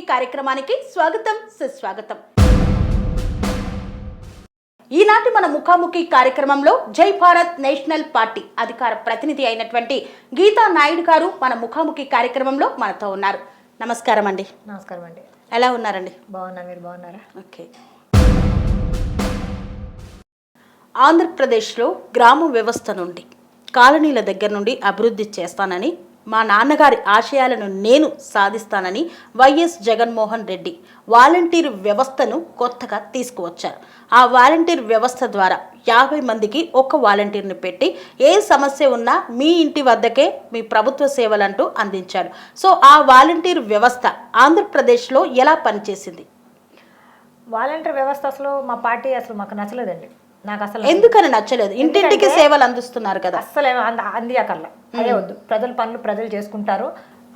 కార్యక్రమానికి స్వాగతం సుస్వాగతం. ఈనాటి మన ముఖాముఖి కార్యక్రమంలో జై భారత్ నేషనల్ పార్టీ అధికార ప్రతినిధి అయినటువంటి గీతా నాయుడు గారు మన ముఖాముఖి కార్యక్రమంలో మనతో ఉన్నారు. నమస్కారం అండి. నమస్కారం అండి. ఎలా ఉన్నారండి? బాగున్నా మీరు బాగున్నారా? ఓకే. ఆంధ్రప్రదేశ్లో గ్రామ వ్యవస్థ నుండి కాలనీల దగ్గర నుండి అభివృద్ధి చేస్తానని మా నాన్నగారి ఆశయాలను నేను సాధిస్తానని వైఎస్ జగన్మోహన్ రెడ్డి వాలంటీర్ వ్యవస్థను కొత్తగా తీసుకువచ్చారు. ఆ వాలంటీర్ వ్యవస్థ ద్వారా యాభై మందికి ఒక వాలంటీర్ని పెట్టి ఏ సమస్య ఉన్నా మీ ఇంటి వద్దకే మీ ప్రభుత్వ సేవలంటూ అందించారు. సో ఆ వాలంటీర్ వ్యవస్థ ఆంధ్రప్రదేశ్లో ఎలా పనిచేసింది? వాలంటీర్ వ్యవస్థ అసలు మా పార్టీ అసలు మాకు నచ్చలేదండి. నాకు అసలు ఎందుకని నచ్చలేదు? ఇంటింటికి సేవలు అందిస్తున్నారు కదా. అంద అందియకల్లా అదే వద్దు. ప్రజల పనులు ప్రజలు చేసుకుంటారు.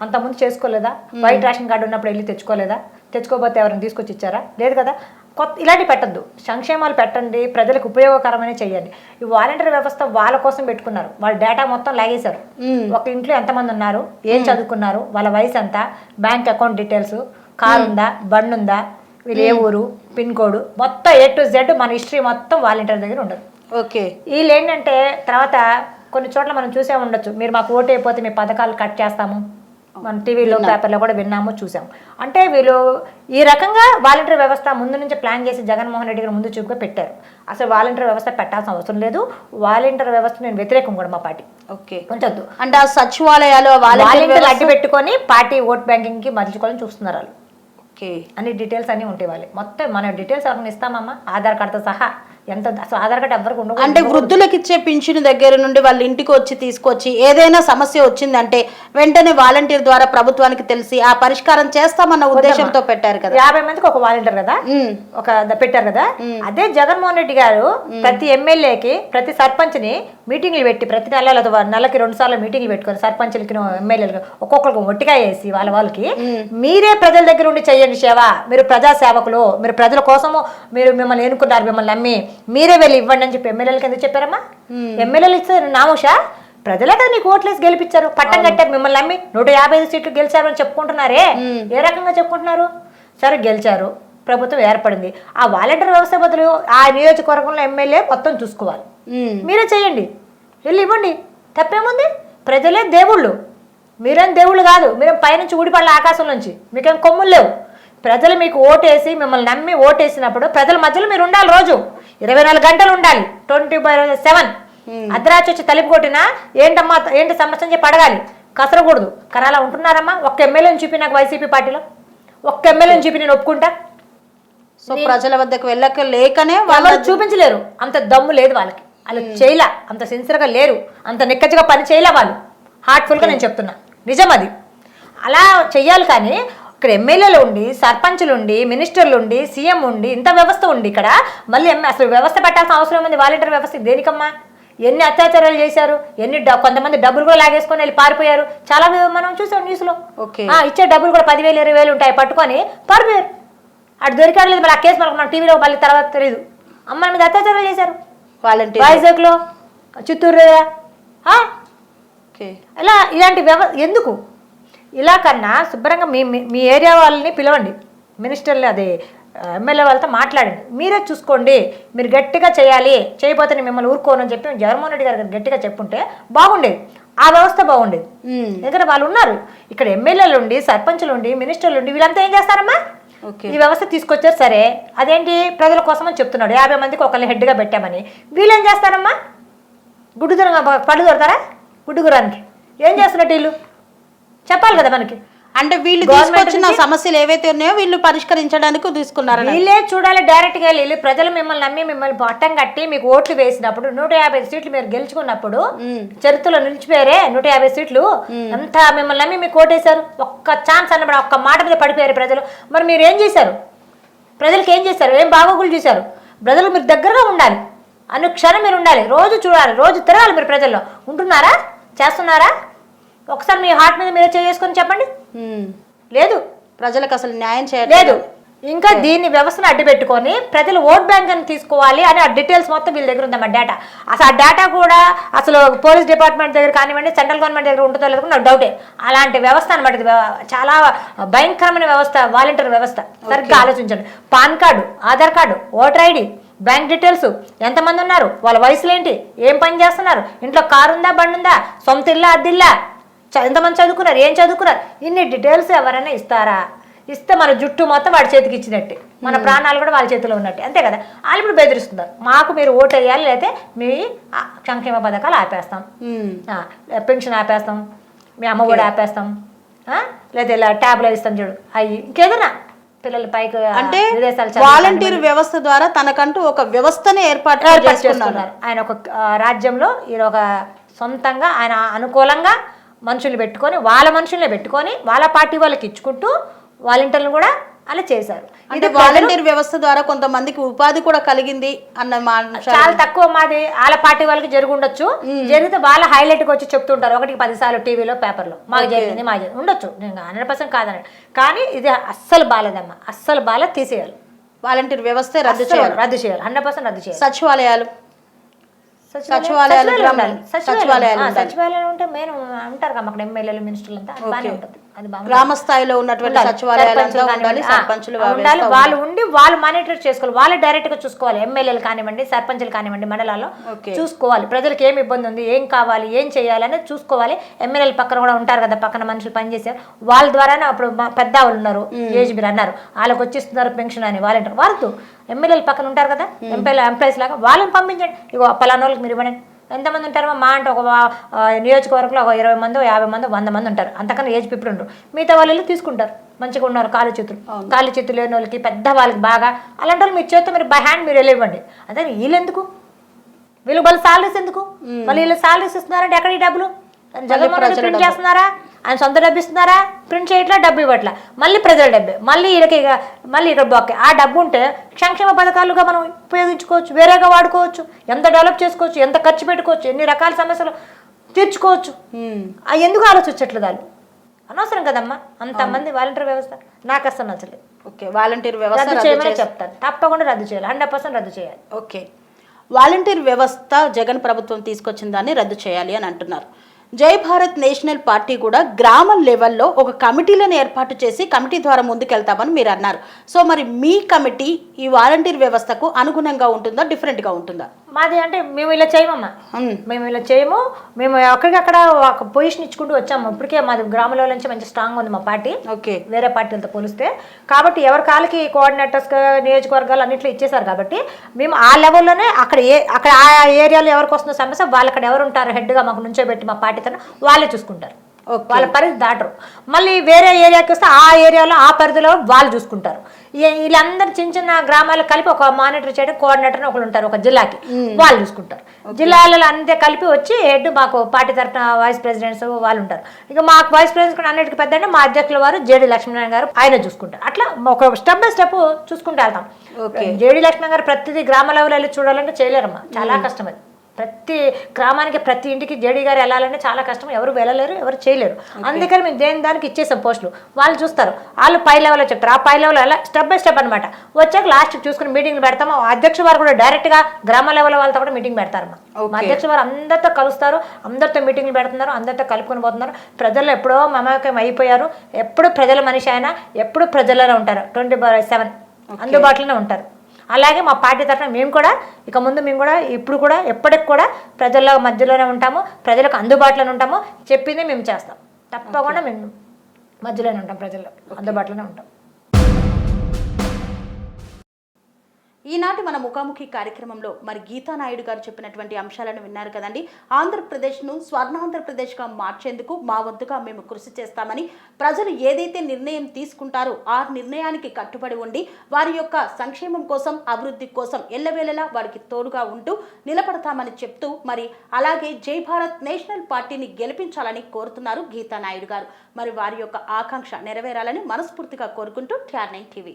అంతకుముందు చేసుకోలేదా? వైట్ రేషన్ కార్డు ఉన్నప్పుడు వెళ్ళి తెచ్చుకోలేదా? తెచ్చుకోకపోతే ఎవరైనా తీసుకొచ్చి ఇచ్చారా లేదు కదా. కొత్త ఇలాంటి పెట్టద్దు. సంక్షేమాలు పెట్టండి. ప్రజలకు ఉపయోగకరమైన చేయండి. ఈ వాలంటీర్ వ్యవస్థ వాళ్ళ కోసం పెట్టుకున్నారు. వాళ్ళ డేటా మొత్తం లాగేశారు. ఒక ఇంట్లో ఎంతమంది ఉన్నారు? ఏం చదువుకున్నారు? వాళ్ళ వయసు ఎంత? Bank account details? కార్ ఉందా? బండి ఉందా? వీళ్ళు ఏ ఊరు? Pin code? మొత్తం ఏ టు జెడ్ మన హిస్టరీ మొత్తం వాలంటీర్ దగ్గర ఉండదు. ఓకే. వీళ్ళు ఏంటంటే తర్వాత కొన్ని చోట్ల మనం చూసే ఉండొచ్చు. మీరు మాకు ఓటు అయిపోతే మీ పథకాలు కట్ చేస్తాము. మన టీవీలో పేపర్లో కూడా విన్నాము చూసాము అంటే వీళ్ళు ఈ రకంగా వాలంటీర్ వ్యవస్థ ముందు నుంచి ప్లాన్ చేసి జగన్మోహన్ రెడ్డి గారు ముందు చూపుగా పెట్టారు. అసలు వాలంటీర్ వ్యవస్థ పెట్టాల్సిన అవసరం లేదు. వాలంటీర్ వ్యవస్థ నేను వ్యతిరేకం కూడా మా పార్టీ. ఓకే. ఉంచొద్దు. అంటే ఆ సచివాలయాలు వాలంటీర్ వాలంటీర్లు అడ్డు పెట్టుకొని పార్టీ ఓట్ బ్యాంకింగ్కి మర్చుకోవాలని చూస్తున్నారు వాళ్ళు. ఓకే. అన్ని డీటెయిల్స్ అన్ని ఉంటాయి వాళ్ళు మొత్తం మన డీటెయిల్స్ ఎవరిని ఇస్తామమ్మా? ఆధార్ కార్డుతో సహా. ఎంత అసలు ఆధార్ కార్డు ఎవరికి ఉండవు అంటే వృద్ధులకు ఇచ్చే పింఛను దగ్గర నుండి వాళ్ళ ఇంటికి వచ్చి తీసుకొచ్చి ఏదైనా సమస్య వచ్చిందంటే వెంటనే వాలంటీర్ ద్వారా ప్రభుత్వానికి తెలిసి ఆ పరిష్కారం చేస్తామన్న ఉద్దేశంతో పెట్టారు కదా. యాభై మందికి ఒక వాలంటీర్ కదా? ఒక పెట్టారు కదా? అదే జగన్మోహన్ రెడ్డి గారు ప్రతి ఎమ్మెల్యేకి ప్రతి సర్పంచ్ని మీటింగ్లు పెట్టి ప్రతి నెల నెలకి రెండు సార్లు మీటింగ్లు పెట్టుకొని సర్పంచ్లకి ఎమ్మెల్యేలకు ఒక్కొక్కరికి ఒట్టిగా వేసి వాళ్ళ వాళ్ళకి మీరే ప్రజల దగ్గర ఉండి చేయండి సేవ. మీరు ప్రజా సేవకులు మీరు ప్రజల కోసము మీరు మిమ్మల్ని ఎన్నుకున్నారు మిమ్మల్ని నమ్మి మీరే వెళ్ళి ఇవ్వండి అని చెప్పి ఎమ్మెల్యేలకి ఎందుకు చెప్పారమ్మా? ఎమ్మెల్యేలు ఇస్తే నామోషా? ప్రజలే కదా నీకు ఓట్లేసి గెలిపించారు పట్టం కట్టారు మిమ్మల్ని నమ్మి. నూట యాభై ఐదు సీట్లు గెలిచారు అని చెప్పుకుంటున్నారే ఏ రకంగా చెప్పుకుంటున్నారు? సరే గెలిచారు. ప్రభుత్వం ఏర్పడింది. ఆ వాలంటీర్ వ్యవస్థ బదులు ఆ నియోజకవర్గంలో ఎమ్మెల్యే మొత్తం చూసుకోవాలి. మీరే చేయండి. వెళ్ళి ఇవ్వండి. తప్పేముంది? ప్రజలే దేవుళ్ళు. మీరేం దేవుళ్ళు కాదు. మీరేం పైనుంచి ఊడిపడలే ఆకాశం నుంచి. మీకేం కొమ్ములు లేవు. ప్రజలు మీకు ఓటేసి మిమ్మల్ని నమ్మి ఓటేసినప్పుడు ప్రజల మధ్యలో మీరు ఉండాలి రోజు. ఇరవై నాలుగు గంటలు ఉండాలి. Twenty by seven. అర్ధరాత్రి వచ్చి తలుపు కొట్టినా ఏంటమ్మా ఏంటి సమస్య అని చెప్పి అడగాలి. కసరకూడదు. కానీ అలా ఉంటున్నారమ్మా? ఒక్క ఎమ్మెల్యేని చూపి నాకు వైసీపీ పార్టీలో? ఒక్క ఎమ్మెల్యేని చూపి నేను ఒప్పుకుంటా? సో ప్రజల వద్దకు వెళ్ళక లేకనే వాళ్ళ చూపించలేరు. అంత దమ్ము లేదు వాళ్ళకి. వాళ్ళు చేయలే. అంత సిన్సియర్గా లేరు. అంత నిక్కచ్చిగా పని చేయలే వాళ్ళు. హార్ట్ఫుల్గా నేను చెప్తున్నా. నిజం అది. అలా చెయ్యాలి కానీ ఇక్కడ ఎమ్మెల్యేలు ఉండి సర్పంచులు ఉండి మినిస్టర్లు ఉండి సీఎం ఉండి ఇంత వ్యవస్థ ఉంది ఇక్కడ. మళ్ళీ అసలు వ్యవస్థ పెట్టాల్సిన అవసరం ఉంది వాలంటీర్ వ్యవస్థ దేనికమ్మా? ఎన్ని అత్యాచారాలు చేశారు? ఎన్ని కొంతమంది డబ్బులు కూడా లాగేసుకొని వెళ్ళి పారిపోయారు. చాలా మనం చూసాం న్యూస్లో. ఇచ్చే డబ్బులు కూడా పదివేలు ఇరవై వేలు ఉంటాయి పట్టుకొని పారిపోయారు. అటు దొరికాడు లేదు మళ్ళీ ఆ కేసు మనకు మన టీవీలో మళ్ళీ తర్వాత తెలియదు అమ్మాయి మీద అత్యాచారం చేశారు. వాలంటీర్ వైజాగ్లో చిత్తూరు ఇలా ఇలాంటి వ్యవ ఎందుకు? ఇలా కన్నా శుభ్రంగా మీ మీ- ఏరియా వాళ్ళని పిలవండి. మినిస్టర్లు అదే ఎమ్మెల్యే వాళ్ళతో మాట్లాడండి. మీరే చూసుకోండి. మీరు గట్టిగా చేయాలి. చేయకపోతే నేను మిమ్మల్ని ఊరుకోనని చెప్పి జగన్మోహన్ రెడ్డి గారు గట్టిగా చెప్పుంటే బాగుండేది. ఆ వ్యవస్థ బాగుండేది. ఎందుకంటే వాళ్ళు ఉన్నారు. ఇక్కడ ఎమ్మెల్యేలు ఉండి సర్పంచులు ఉండి మినిస్టర్లు ఉండి వీళ్ళంతా ఏం చేస్తారమ్మా? ఓకే. ఈ వ్యవస్థ తీసుకొచ్చారు. సరే అదేంటి? ప్రజల కోసమని చెప్తున్నాడు. యాభై మందికి ఒకరిని హెడ్గా పెట్టామని. వీళ్ళు ఏం చేస్తారమ్మా? గుడ్డు దొర పళ్ళు దొరతారా గుడ్డు గురానికి ఏం చేస్తున్నట్టు వీళ్ళు? చెప్పాలి కదా మనకి. అంటే వీళ్ళు తీసుకొచ్చిన సమస్యలు ఏవైతే ఉన్నాయో వీళ్ళు పరిష్కరించడానికి తీసుకున్నారని వీళ్ళే చూడాలి డైరెక్ట్గా వెళ్ళి వీళ్ళు ప్రజలు మిమ్మల్ని నమ్మి మిమ్మల్ని పట్టం కట్టి మీకు ఓట్లు వేసినప్పుడు నూట యాభై సీట్లు మీరు గెలుచుకున్నప్పుడు చరిత్రలో నిలిచిపోయారే నూట యాభై సీట్లు? అంత మిమ్మల్ని నమ్మి మీకు ఓటేశారు. ఒక్క ఛాన్స్ అన్నప్పుడు ఒక్క మాట మీద పడిపోయారు ప్రజలు. మరి మీరు ఏం చేశారు? ప్రజలకు ఏం చేశారు? ఏం బాగోగులు చూశారు? ప్రజలు మీరు దగ్గరగా ఉండాలి. అనుక్షణం మీరు ఉండాలి. రోజు చూడాలి రోజు తిరగాలి మీరు ప్రజల్లో. ఉంటున్నారా? చేస్తున్నారా? ఒకసారి మీ హార్ట్ మీద మీరే చేసుకొని చెప్పండి. లేదు. ప్రజలకు అసలు న్యాయం లేదు. చేయట్లేదు ఇంకా దీన్ని వ్యవస్థను అడ్డు పెట్టుకొని ప్రజలు ఓట్ బ్యాంక్ అని తీసుకోవాలి అని ఆ డీటెయిల్స్ మొత్తం వీళ్ళ దగ్గర ఉందమ్మా డేటా అసలు ఆ డేటా కూడా అసలు పోలీస్ డిపార్ట్మెంట్ దగ్గర కానివ్వండి సెంట్రల్ గవర్నమెంట్ దగ్గర ఉంటుందో లేదో నాకు డౌటే అలాంటి వ్యవస్థ అనమాట చాలా భయంకరమైన వ్యవస్థ వాలంటీర్ వ్యవస్థ. సరిగ్గా ఆలోచించండి. PAN card Aadhaar card voter ID bank details ఎంతమంది ఉన్నారు? వాళ్ళ వయసులు ఏంటి? ఏం పని చేస్తున్నారు? ఇంట్లో కారు ఉందా బండి ఉందా సొంత ఇల్లా అద్దిల్లా? ఎంతమంది చదువుకున్నారు? ఏం చదువుకున్నారు? ఇన్ని డీటెయిల్స్ ఎవరైనా ఇస్తారా? ఇస్తే మన జుట్టు మొత్తం వాడి చేతికి ఇచ్చినట్టే. మన ప్రాణాలు కూడా వాళ్ళ చేతిలో ఉన్నట్టే. అంతే కదా? వాళ్ళు ఇప్పుడు బెదిరిస్తున్నారు. మాకు మీరు ఓటు వేయాలి లేకపోతే మీ సంక్షేమ పథకాలు ఆపేస్తాం. పెన్షన్ ఆపేస్తాం. మీ అమ్మ కూడా ఆపేస్తాం? లేదా ఇలా ట్యాబ్లో ఇస్తాం చూడు. అవి ఇంకేదైనా పిల్లల పైకి అంటే వాలంటీర్ వ్యవస్థ ద్వారా తనకంటూ ఒక వ్యవస్థనే ఏర్పాటు చేసుకున్నారు. ఆయన ఒక రాజ్యంలో ఈయన ఒక సొంతంగా ఆయన అనుకూలంగా మనుషుల్ని పెట్టుకొని వాళ్ళ మనుషుల్ని పెట్టుకొని వాళ్ళ పార్టీ వాళ్ళకి ఇచ్చుకుంటూ వాలంటీర్లు కూడా అలా చేశారు. అంటే వాలంటీర్ వ్యవస్థ ద్వారా కొంతమందికి ఉపాధి కూడా కలిగింది అన్న చాలా తక్కువ మాది. వాళ్ళ పార్టీ వాళ్ళకి జరిగి ఉండొచ్చు. జరిగితే వాళ్ళ హైలైట్ వచ్చి చెప్తుంటారు. ఒకటికి పది సార్లు టీవీలో పేపర్లో. మాకు జరిగింది మాకు జరిగింది. ఉండొచ్చు. నేను హండ్రెడ్ పర్సెంట్ కాదని కానీ ఇది అస్సలు బాలేదమ్మా. అస్సలు బాలే తీసేయాలి. వాలంటీర్ వ్యవస్థ రద్దు చేయాలి. రద్దు చేయాలి. హండ్రెడ్ పర్సెంట్ రద్దు చేయాలి. సచివాలయాలు. సచివాలయం- సచివాలయాలు సచివాలయాలు ఆ, ఉండాలి. సచివాలయం ఉంటే మెయిన్ అంటారు కదా అక్కడ ఎమ్మెల్యేలు మినిస్టర్లు అంతా బాగానే ఉంటుంది. గ్రామ స్థాయిలో ఉన్నటువంటి. సచివాలయాలు సర్పంచులు ఉండాలి సర్పంచులు వాళ్ళు ఉండి వాళ్ళు మానిటర్ చేసుకోవాలి. వాళ్ళు డైరెక్ట్గా చూసుకోవాలి. ఎమ్మెల్యేలు కానివ్వండి సర్పంచులు కానివ్వండి మండలాల్లో. చూసుకోవాలి. ప్రజలకు ఏం ఇబ్బంది ఉంది ఏం కావాలి ఏం చేయాలి అనేది చూసుకోవాలి. ఎమ్మెల్యేల పక్కన కూడా ఉంటారు కదా పక్కన మనుషులు పనిచేసారు వాళ్ళ ద్వారానే అప్పుడు పెద్ద వాళ్ళు ఉన్నారు ఏజ్ మీరు అన్నారు. వాళ్ళకి వచ్చిస్తున్నారు పెన్షన్ అని వాలంటీర్ వాళ్ళతో ఎమ్మెల్యేల పక్కన ఉంటారు కదా ఎంపీల ఎంప్లాయీస్ లాగా వాళ్ళని పంపించండి. ఇగో పలానా వాళ్ళకి మీరు ఇవ్వండి ఎంతమంది ఉంటారు? మా అంటే ఒక నియోజకవర్గంలో ఒక ఇరవై మంది యాభై మంది వంద మంది ఉంటారు. అంతకన్నా ఏజ్ పీపుల్ ఉండరు. మిగతా వాళ్ళు తీసుకుంటారు. మంచిగా ఉన్నారు కాలు చేతులు. కాలు చేతులు లేని వాళ్ళకి పెద్ద వాళ్ళకి బాగా. అలాంటి వాళ్ళు మీ చేతితో మీరు బై హ్యాండ్ మీరు వెళ్ళి ఇవ్వండి అదే వీళ్ళు ఎందుకు వీళ్ళు వాళ్ళ సాలరీస్ ఎందుకు? మళ్ళీ వీళ్ళు సాలరీస్ ఇస్తున్నారంటే ఎక్కడ ఈ డబ్బులు? జగన్మోహన్ రెడ్డి ప్రింట్ చేస్తున్నారా? ఆయన సొంత డబ్బు ఇస్తున్నారా ప్రింట్ చేయట్లా డబ్బు ఇవ్వట్లా? మళ్ళీ ప్రజల డబ్బే మళ్ళీ ఇక మళ్ళీ ఇక్కడ బొక్కే ఆ డబ్బు ఉంటే సంక్షేమ పథకాలుగా మనం ఉపయోగించుకోవచ్చు వేరేగా వాడుకోవచ్చు ఎంత డెవలప్ చేసుకోవచ్చు ఎంత ఖర్చు పెట్టుకోవచ్చు ఎన్ని రకాల సమస్యలు తీర్చుకోవచ్చు. ఆ ఎందుకు ఆలోచించట్లేదు వాళ్ళు? అనవసరం కదమ్మా అంతమంది వాలంటీర్ వ్యవస్థ నాకు అసలు నచ్చలేదు. ఓకే వాలంటీర్ వ్యవస్థ రద్దు చేయమని చెప్తాను. తప్పకుండా రద్దు చేయాలి హండ్రెడ్ పర్సెంట్ రద్దు చేయాలి. ఓకే. వాలంటీర్ వ్యవస్థ జగన్ ప్రభుత్వం తీసుకొచ్చిన దాన్ని రద్దు చేయాలి అని అంటున్నారు. జై భారత్ నేషనల్ పార్టీ కూడా గ్రామ లెవెల్లో ఒక కమిటీలను ఏర్పాటు చేసి కమిటీ ద్వారా ముందుకెళ్తామని మీరు అన్నారు. సో మరి మీ కమిటీ ఈ వాలంటీర్ వ్యవస్థకు అనుగుణంగా ఉంటుందా డిఫరెంట్గా ఉంటుందా? మాది అంటే మేము ఇలా చేయమమ్మా. మ్మ్. ఇలా చేయము. మేము అక్కడికక్కడ ఒక పొజిషన్ ఇచ్చుకుంటూ వచ్చాము. ఇప్పటికే మాది గ్రామంలో నుంచి మంచి స్ట్రాంగ్ ఉంది మా పార్టీ. ఓకే. వేరే పార్టీలతో పోలిస్తే. కాబట్టి ఎవరి కాలకి కోఆర్డినేటర్స్ నియోజకవర్గాలు అన్నింటిలో ఇచ్చేసారు కాబట్టి మేము ఆ లెవెల్లోనే అక్కడ ఏ అక్కడ ఆ ఏరియాలో ఎవరికి వస్తున్న సమస్య వాళ్ళు అక్కడ ఎవరు ఉంటారు హెడ్గా మాకు నుంచోబెట్టి మా పార్టీ తరఫున వాళ్ళే చూసుకుంటారు. వాళ్ళ పరిధి దాటరు. మళ్ళీ వేరే ఏరియాకి వస్తే ఆ ఏరియాలో ఆ పరిధిలో వాళ్ళు చూసుకుంటారు. వీళ్ళందరూ చిన్న చిన్న గ్రామాలు కలిపి ఒక మానిటర్ చేయడం కోఆర్డినేటర్ ఒకరు ఉంటారు ఒక జిల్లాకి. వాళ్ళు చూసుకుంటారు. జిల్లాలలో అంతే కలిపి వచ్చి హెడ్ మాకు పార్టీ తరఫున వైస్ ప్రెసిడెంట్స్ వాళ్ళు ఉంటారు. ఇక మాకు వైస్ ప్రెసిడెంట్ కూడా అన్నిటికీ పెద్ద అంటే మా అధ్యక్షుల వారు జేడి లక్ష్మీనారాయణ గారు ఆయన చూసుకుంటారు. అట్లా ఒక స్టెప్ బై స్టెప్ చూసుకుంటూ వెళ్తాం. జేడి లక్ష్మణ్ గారు ప్రతిదీ గ్రామ లెవెల్ వెళ్ళి చూడాలంటే చేయలేరమ్మా. చాలా కష్టం అది. ప్రతి గ్రామానికి ప్రతి ఇంటికి జేడీ గారు వెళ్ళాలంటే చాలా కష్టం. ఎవరు వెళ్ళలేరు ఎవరు చేయలేరు. అందుకని మేము దేని దానికి ఇచ్చేసాం పోస్టులు. వాళ్ళు చూస్తారు. వాళ్ళు పై లెవెల్లో చెప్తారు. ఆ పై లెవెల్ అలా స్టెప్ బై స్టెప్ అనమాట వచ్చాక లాస్ట్ చూసుకుని మీటింగ్లు పెడతాము. ఆ అధ్యక్ష వారు కూడా డైరెక్ట్గా గ్రామ లెవెల్ వాళ్ళతో కూడా మీటింగ్ పెడతారు. మా అధ్యక్ష వారు అందరితో కలుస్తారు. అందరితో మీటింగ్లు పెడుతున్నారు. అందరితో కలుపుకొని పోతున్నారు. ప్రజలు ఎప్పుడో మమేకం అయిపోయారు. ఎప్పుడు ప్రజల మనిషి అయినా ఎప్పుడు ప్రజల్లోనే ఉంటారు. ట్వంటీ బై సెవెన్ అందుబాటులోనే ఉంటారు. అలాగే మా పార్టీ తరఫున మేము కూడా ఇక ముందు మేము కూడా ఇప్పుడు కూడా ఎప్పటికి కూడా ప్రజల మధ్యలోనే ఉంటాము ప్రజలకు అందుబాటులోనే ఉంటాము చెప్పింది మేము చేస్తాం. తప్పకుండా మేము మధ్యలోనే ఉంటాం ప్రజల్లో అందుబాటులోనే ఉంటాం. ఈనాటి మన ముఖాముఖి కార్యక్రమంలో మరి గీతా నాయుడు గారు చెప్పినటువంటి అంశాలను విన్నారు కదండి. ఆంధ్రప్రదేశ్ను స్వర్ణాంధ్రప్రదేశ్గా మార్చేందుకు మా వంతుగా మేము కృషి చేస్తామని ప్రజలు ఏదైతే నిర్ణయం తీసుకుంటారో ఆ నిర్ణయానికి కట్టుబడి ఉండి వారి యొక్క సంక్షేమం కోసం అభివృద్ధి కోసం ఎల్లవేళలా వారికి తోడుగా ఉంటూ నిలబడతామని చెప్తూ మరి అలాగే జై భారత్ నేషనల్ పార్టీని గెలిపించాలని కోరుతున్నారు గీతా నాయుడు గారు. మరి వారి యొక్క ఆకాంక్ష నెరవేరాలని మనస్ఫూర్తిగా కోరుకుంటూ ట్యార్ nine TV.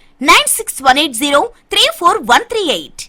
Nine six one eight zero three four one three eight